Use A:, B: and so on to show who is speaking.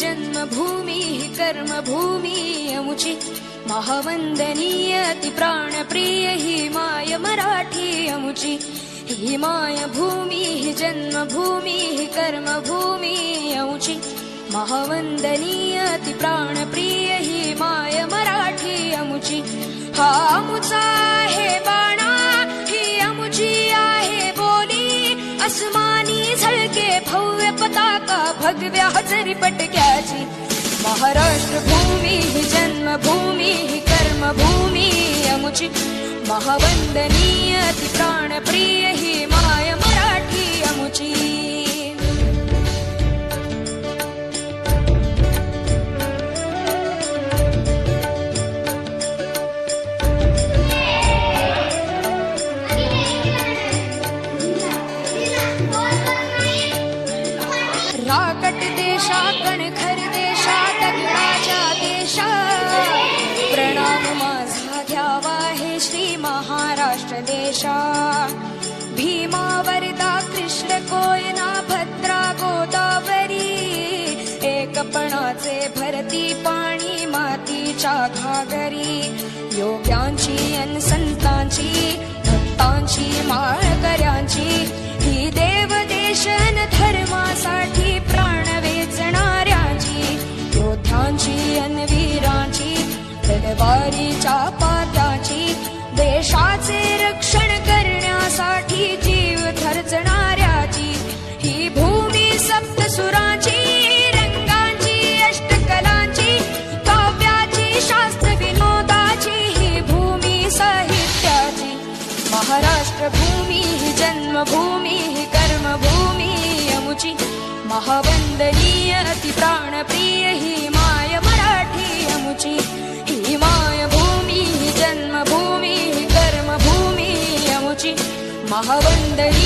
A: जन्मभूमिः कर्मभूमी अमुची हि माय भूमिः जन्मभूमिः कर्मभूमी अमुची महावन्दनीय अति प्राणप्रिय हि माय मराठी अमुची भगव्या हजरी पटक्याची. महाराष्ट्र भूमी ही जन्मभूमी ही कर्मभूमी अमुची. महावंदनीय अति प्राणप्रिय ही राकट देशा प्रणाम माझा घ्यावा हे श्री महाराष्ट्र देशा। भीमा वरदा कृष्ण कोयना भद्रा गोदावरी। एकपणाचे भरती पाणी मातीच्या घागरी। योग्यांची अन संतांची भक्तांची माळकऱ्यांची योद्ध्यांची तलवारीच्या पात्याची देशाचे रक्षण करण्यासाठी जीव खर्चणाऱ्याची ही भूमी सप्तसुरांची रंगांची अष्टकलांची काव्याची शास्त्र विनोदाची ही भूमी साहित्याची. महाराष्ट्र भूमी ही जन्मभूमी ही कर्मभूमी अमुची महावंदनीय ही